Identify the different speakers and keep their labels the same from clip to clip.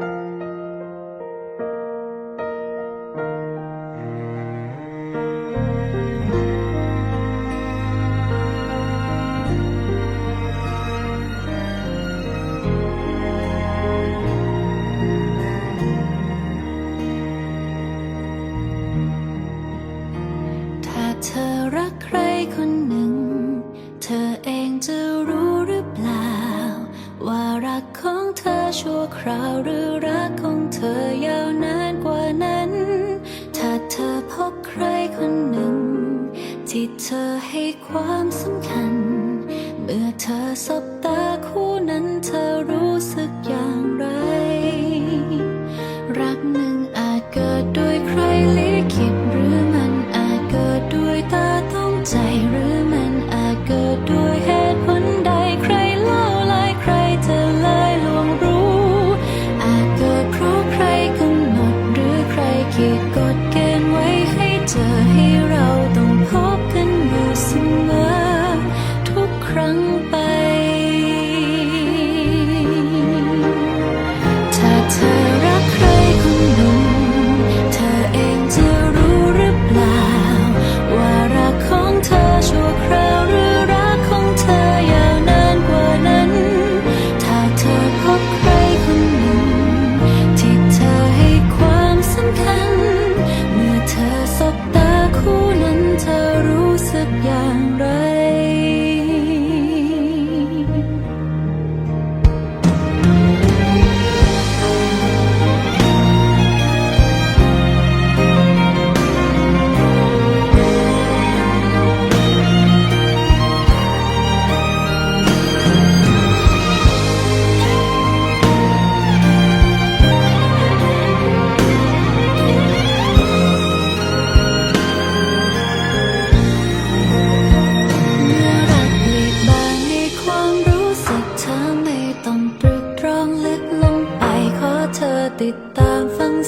Speaker 1: Thank you. ธอยาวนานกว่านั้น ถ้าเธอพบใครคนหนึ่ง ที่เธอให้ความสำคัญ เมื่อเธอสบตาคู่นั้นเธอรู้สึกอย่างไร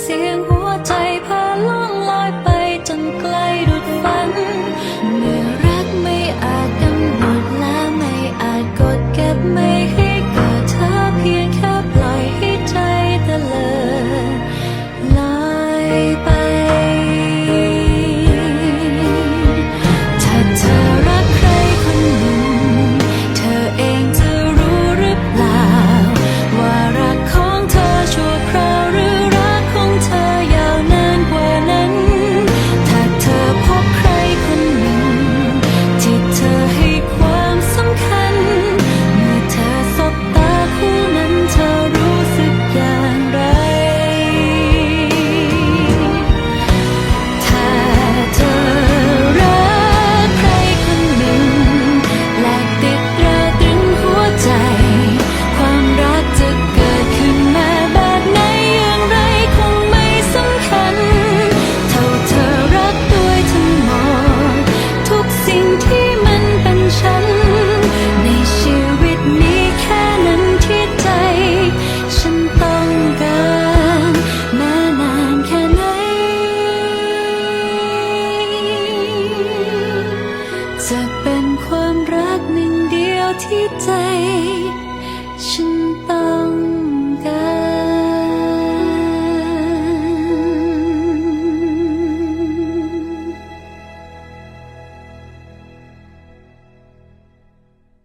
Speaker 1: เสียงหัวใจพาล่องลอยไปจนไกลดุดฝัน เมื่อรักไม่อาจกำหนดและไม่อาจกดเก็บไม่ให้เกิดเธอเพียงแค่ปล่อยให้ใจเลินลอ ที่ใจฉัน